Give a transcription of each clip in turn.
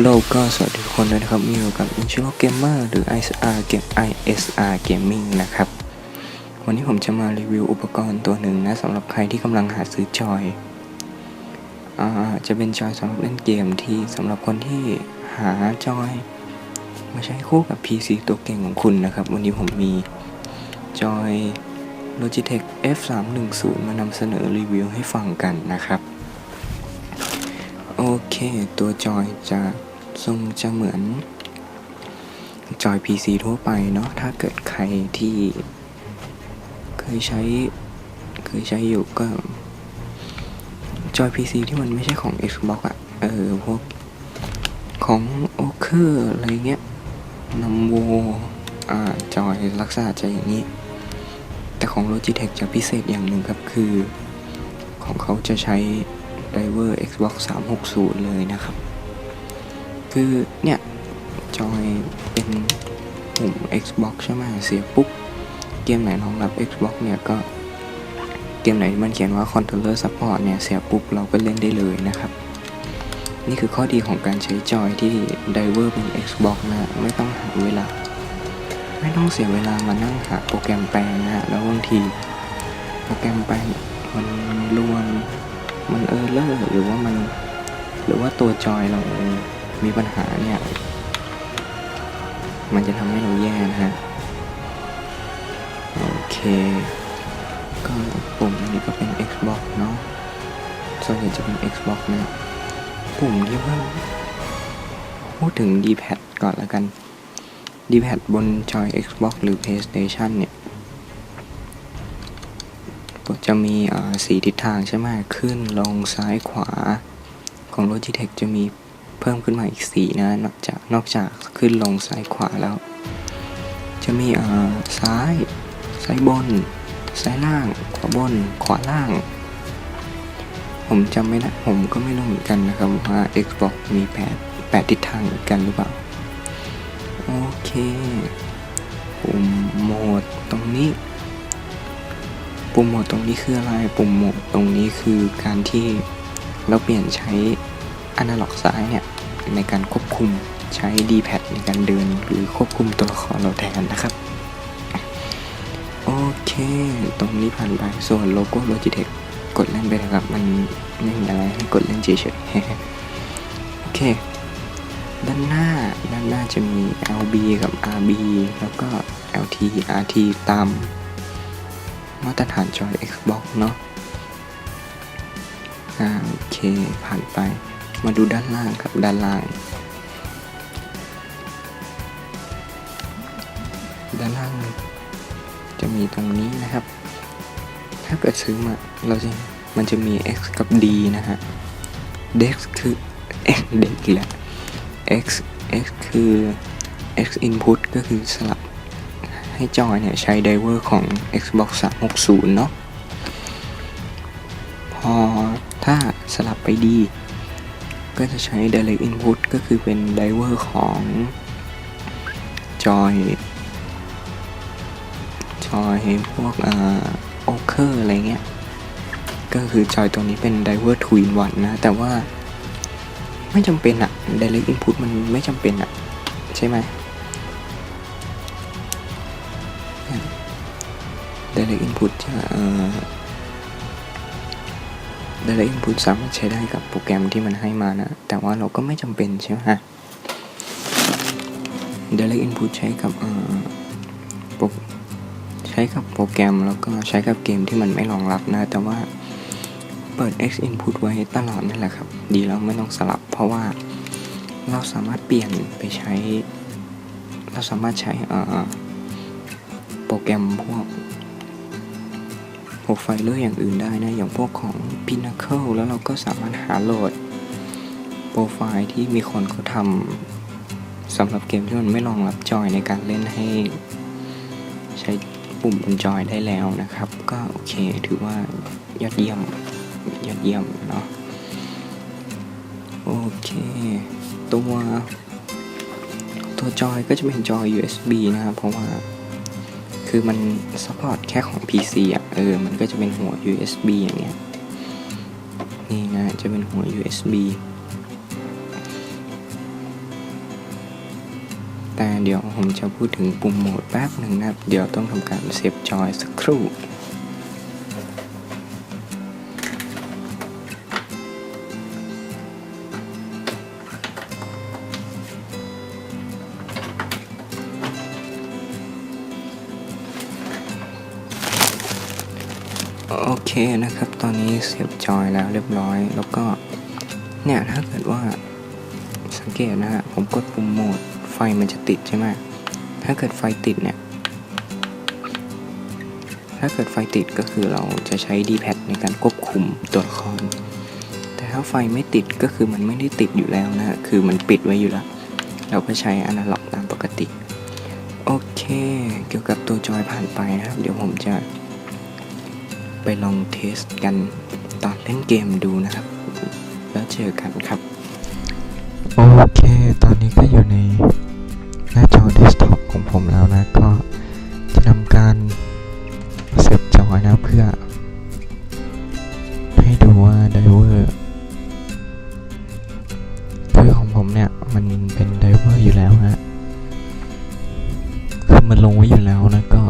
ฮัลโหลก็สวัสดีทุกคนด้วยนะครับมีอยู่กับ i n c h i o Gamer หรือ ISR g a m ISR Gaming นะครับ วันนี้ผมจะมารีวิวอุปกรณ์ตัวหนึ่งนะสำหรับใครที่กำลังหาซื้อจอยอจะเป็นจอยสำหรับเล่นเกมที่สำหรับคนที่หาจอย มาใช้คู่กับ PC ตัวเก่งของคุณนะครับ วันนี้ผมมีจอย Logitech F310 มานำเสนอรีวิวให้ฟังกันนะครับ โอเค ตัวจอยจะ ทรงจะเหมือนจอย PC ทั่วไปเนาะถ้าเกิดใครที่เคยใช้เคยใช้อยู่ก็จอย PC ที่มันไม่ใช่ของ Xbox อะเออพวกของโอเคอร์อะไรเงี้ยนัมโวอ่าจอยลักษณะจะอย่างนี้ แต่ของ Logitech จะพิเศษอย่างหนึ่งครับคือ ของเขาจะใช้ driver Xbox 360 เลยนะครับ คือเนี่ยจอยเป็นปุ่ม Xbox ใช่ไหมเสียปุ๊บ เกมไหนรองรับ Xbox เนี่ยก็ เกมไหนมันเขียนว่า controller support เนี่ย เสียปุ๊บ เราก็เล่นได้เลยนะครับ นี่คือข้อดีของการใช้จอยที่ Diver เป็น Xbox นะไม่ต้องหาเวลา ไม่ต้องเสียเวลามานั่งหาโปรแกรมแปลงนะฮะแล้วบางทีโปรแกรมแปลงมันมันรวนมันเออเลอร์หรือว่ามัน หรือว่าตัวจอยเรา มีปัญหาเนี่ย มันจะทำให้เราแย่นะฮะ โอเค ก็ปุ่มอันนี้ก็เป็น Xbox เนาะ ส่วนใหญ่จะเป็น Xbox นะ ปุ่มที่ว่า พูดถึง D-pad ก่อนละกัน D-pad บนจอย Xbox หรือ PlayStation เนี่ยจะมีสีทิศทางใช่ไหมขึ้นลงซ้ายขวาของ Logitech จะมี เพิ่มขึ้นมาอีกสีนะนอกจากนอกจากขึ้นลงซ้ายขวาแล้ว จะมีอ่าซ้าย ซ้ายบน ซ้ายล่าง ขวาบน ขวาล่าง ผมจำไม่ได้ผมก็ไม่รู้เหมือนกันนะครับว่า Xbox มีแปดแปดทิศทางเหมือนกันหรือเปล่า โอเคปุ่มโหมดตรงนี้ ปุ่มโหมดตรงนี้คืออะไร ปุ่มโหมดตรงนี้คือการที่เราเปลี่ยนใช้ อนาล็อกซ้ายเนี่ยในการควบคุมใช้ D-pad ในการเดินหรือควบคุมตัวละครเราแทนนะครับ โอเค ตรงนี้ผ่านไปส่วนโลโก้ Logitech กดเล่นไปนะครับ มันไม่มีอะไรให้กดเล่นเฉยๆโอเค ด้านหน้าด้านหน้าจะมี LB กับ RB แล้วก็ LT RT ตามมาตรฐานจอย Xbox เนาะอ่าโอเค ผ่านไป มาดูด้านล่างครับด้านล่าง ด้านล่าง จะมีตรงนี้นะครับ ถ้าเกิดซื้อมาเราจะมันจะมี X กับ D นะฮะ Dex คือ X เด็กแหละ X X คือ X input ก็คือสลับให้จอยเนี่ยใช้ไดเวอร์ของ Xbox 360 เนาะพอถ้าสลับไปดี ก็จะใช้ Direct Input ก็คือเป็นไดเวอร์ของจอยจอยพวกอ่าโอเคอร์อะไรเงี้ย ก็คือจอยตัวนี้เป็น Diver t w in One นะ แต่ว่าไม่จำเป็นอะ Direct Input มันไม่จำเป็นอะใช่ไหม Direct Input จะเอ่อ Direct Input สามารถใช้ได้กับโปรแกรมที่มันให้มานะ แต่ว่าเราก็ไม่จำเป็นใช่ไหมฮะ Direct Input ใช้กับเอ่อใช้กับโปรแกรมแล้วก็ใช้กับเกมที่มันไม่รองรับนะ แต่ว่าเปิด X Input ไว้ตลอดนั่นแหละครับ ดีแล้วไม่ต้องสลับ เพราะว่าเราสามารถเปลี่ยนไปใช้ เราสามารถใช้เอ่อโปรแกรมพวก พวกไฟเลอร์อย่างอื่นได้นะ อย่างพวกของ Pinnacle แล้วเราก็สามารถหาโหลด โปรไฟล์ที่มีคนเขาทำสำหรับเกมที่มันไม่รองรับจอยในการเล่นให้ ใช้ปุ่มบนจอยได้แล้วนะครับ ก็โอเคถือว่ายอดเยี่ยมยอดเยี่ยมเนาะโอเค ตัวตัวจอยก็จะเป็นจอย USB นะครับ เพราะว่า คือมันซัพพอร์ตแค่ของ PC อะ เออ มันก็จะเป็นหัว USB อย่างเงี้ย นี่นะ จะเป็นหัว USB แต่เดี๋ยวผมจะพูดถึงปุ่มโหมดแป๊บหนึ่งนะเดี๋ยวต้องทำการเซฟจอยสักครู่ โอเคนะครับ ตอนนี้เสียบจอยแล้วเรียบร้อย แล้วก็เนี่ยถ้าเกิดว่าสังเกตนะฮะผมกดปุ่มโหมดไฟมันจะติดใช่ไหมถ้าเกิดไฟติดเนี่ย ถ้าเกิดไฟติดก็คือเราจะใช้ D-pad ในการควบคุมตัวละคร แต่ถ้าไฟไม่ติดก็คือมันไม่ได้ติดอยู่แล้วนะฮะคือมันปิดไว้อยู่แล้ว เราก็ใช้อนาล็อกตามปกติ โอเค เกี่ยวกับตัวจอยผ่านไปนะครับ เดี๋ยวผมจะ ไปลองเทสกันตอนเล่นเกมดูนะครับ แล้วเจอกันครับ โอเค ตอนนี้ก็อยู่ในหน้าจอเดสก์ท็อปของผมแล้วนะ ก็จะทำการเสียบจอยนะเพื่อ ให้ดูว่าไดเวอร์คือของผมเนี่ย มันเป็นไดเวอร์อยู่แล้วฮะคือมันลงไว้อยู่แล้วนะก็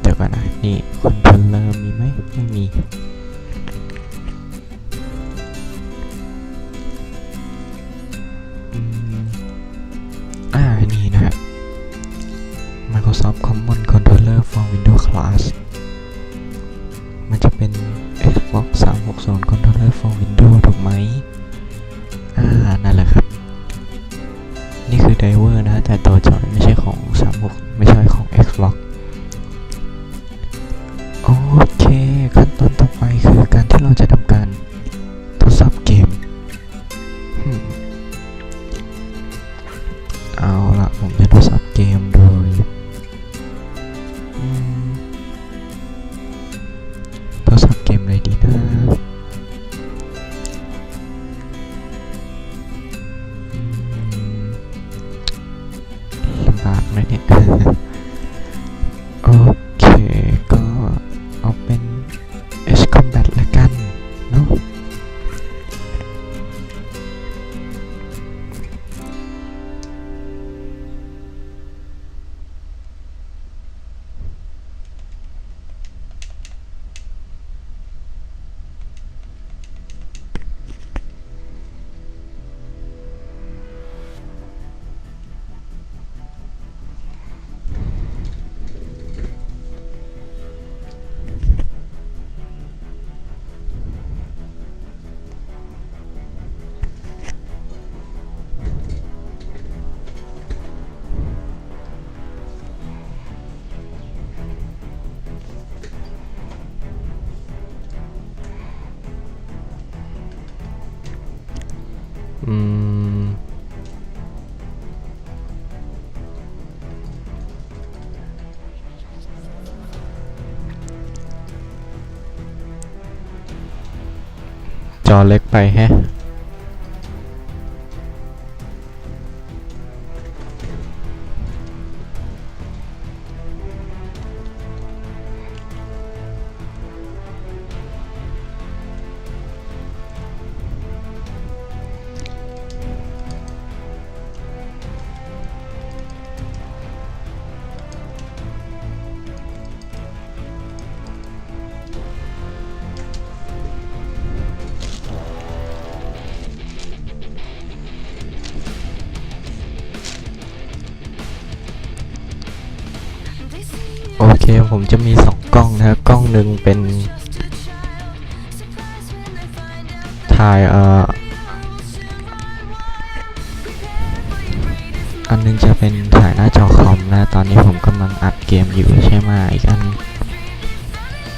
เดี๋ยวก่อนนะ นี่ controller มีไหมไม่มีอืมอ่า นี่นะครับ Microsoft Common Controller for Windows Class มันจะเป็น Xbox 360 Controller for Windows ไดเวอร์นะแต่ตัวจอยไม่ใช่ของ 36 ไม่ จอเล็กไปแฮะ ผมจะมีสองกล้องนะครับกล้องหนึ่งเป็น ถ่ายเอ่ออันหนึงจะเป็นถ่ายหน้าจอคอมนะตอนนี้ผมกำลังอัดเกมอยู่ใช่ไหมอีกอัน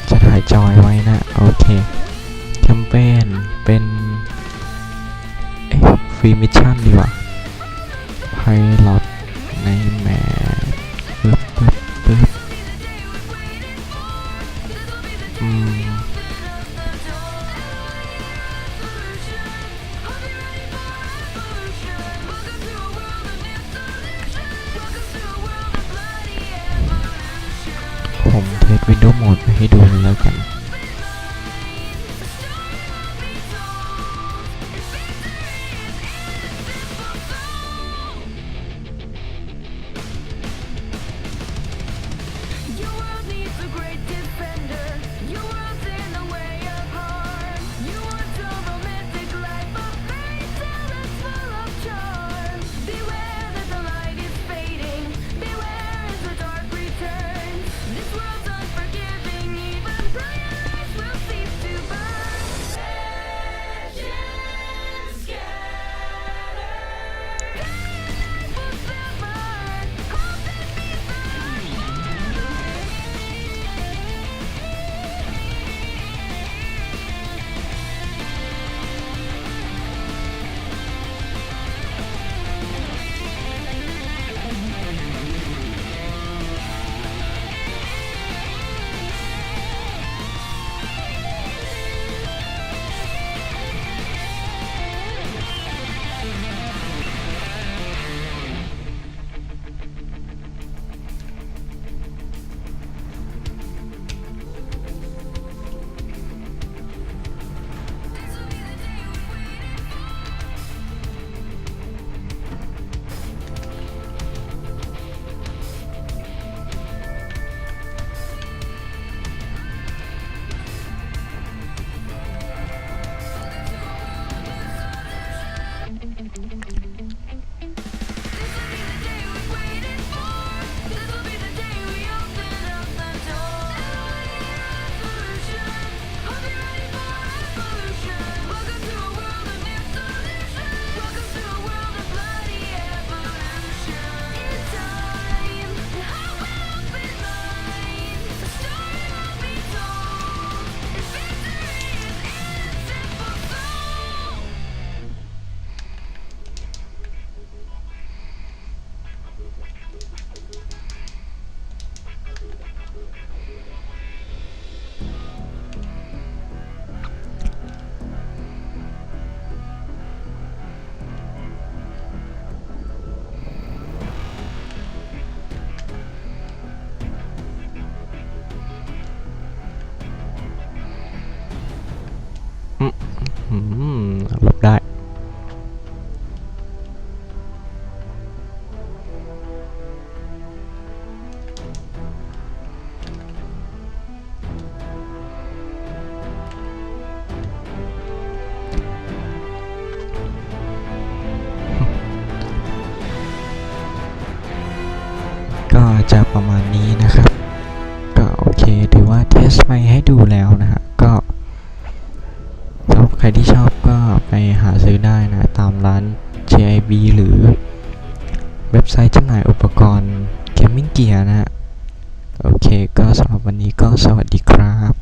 จะถ่ายจอยไว้นะ โอเคแคมเปญเป็นเอ๊ะฟรีมิชชั่นดีกว่าไพลอต Windows Mode มาให้ดูเลยแล้วกัน ก็จะประมาณนี้นะครับ ก็โอเคถือว่าเทสไปให้ดูแล้วนะฮะก็สำหรับใครที่ชอบก็ไปหาซื้อได้นะตามร้าน JIB หรือเว็บไซต์จำหน่ายอุปกรณ์เกมมิ่งเกียร์นะฮะโอเคก็สำหรับวันนี้ก็สวัสดีครับ